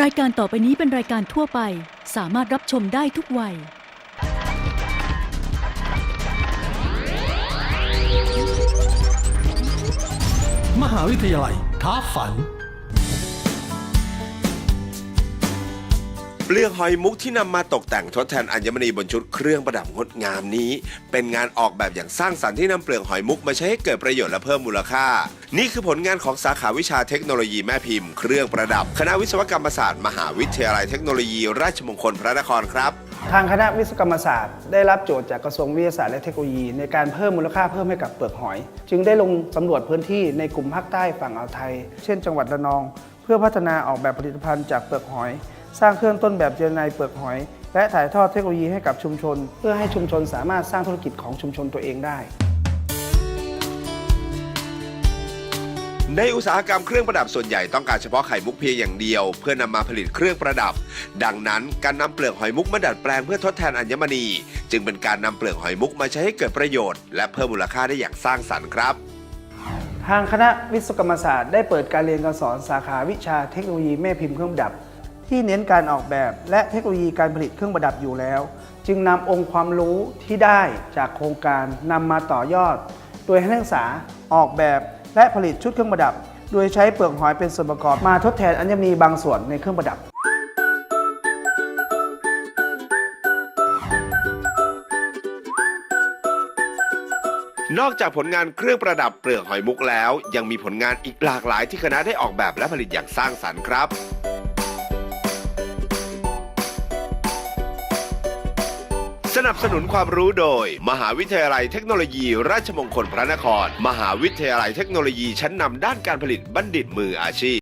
รายการต่อไปนี้เป็นรายการทั่วไป สามารถรับชมได้ทุกวัย มหาวิทยาลัยท้าฝัน เปลือกหอยมุกที่นำมาตกแต่งทดแทนอัญมณีบนชุดเครื่องประดับงดงามนี้ เป็นงานออกแบบอย่างสร้างสรรค์ที่นำเปลือกหอยมุกมาใช้ให้เกิดประโยชน์และเพิ่มมูลค่า นี่คือผลงานของสาขาวิชาเทคโนโลยีแม่พิมพ์เครื่องประดับ คณะวิศวกรรมศาสตร์ มหาวิทยาลัยเทคโนโลยีราชมงคลพระนครครับ ทางคณะวิศวกรรมศาสตร์ ได้รับโจทย์จากกระทรวงวิทยาศาสตร์และเทคโนโลยี ในการเพิ่มมูลค่าเพิ่มให้กับเปลือกหอย จึงได้ลงสำรวจพื้นที่ในกลุ่มภาคใต้ฝั่งอ่าวไทย เช่น จังหวัดระนอง เพื่อพัฒนาออกแบบผลิตภัณฑ์จากเปลือกหอย สร้างเครื่องต้นแบบเจลไนเปลือกหอย และถ่ายทอดเทคโนโลยีให้กับชุมชน เพื่อให้ชุมชนสามารถสร้างธุรกิจของชุมชนตัวเองได้ ในอุตสาหกรรมเครื่องประดับส่วนใหญ่ต้องการเฉพาะไข่มุกเพียงอย่างเดียว เพื่อนำมาผลิตเครื่องประดับ ดังนั้นการนำเปลือกหอยมุกมาดัดแปลงเพื่อทดแทนอัญมณี จึงเป็นการนำเปลือกหอยมุกมาใช้ให้เกิดประโยชน์และเพิ่มมูลค่าได้อย่างสร้างสรรค์ครับ ทางคณะวิศวกรรมศาสตร์ได้เปิดการเรียนการสอนสาขาวิชาเทคโนโลยีแม่พิมพ์เครื่องประดับ ที่เน้นการออกแบบ และเทคโนโลยีการผลิตเครื่องประดับอยู่แล้ว จึงนำองค์ความรู้ที่ได้จากโครงการนำมาต่อยอด โดยให้นักศึกษาออกแบบและผลิตชุดเครื่องประดับ โดยใช้เปลือกหอยเป็นส่วนประกอบมาทดแทนอัญมณีบางส่วนในเครื่องประดับนอกจากผลงานเครื่องประดับเปลือกหอยมุกแล้ว ยังมีผลงานอีกหลากหลายที่คณะได้ออกแบบและผลิตอย่างสร้างสรรค์ครับ สนับสนุนความรู้โดย มหาวิทยาลัยเทคโนโลยี ราชมงคลพระนคร มหาวิทยาลัยเทคโนโลยีชั้นนำด้านการผลิตบัณฑิตมืออาชีพ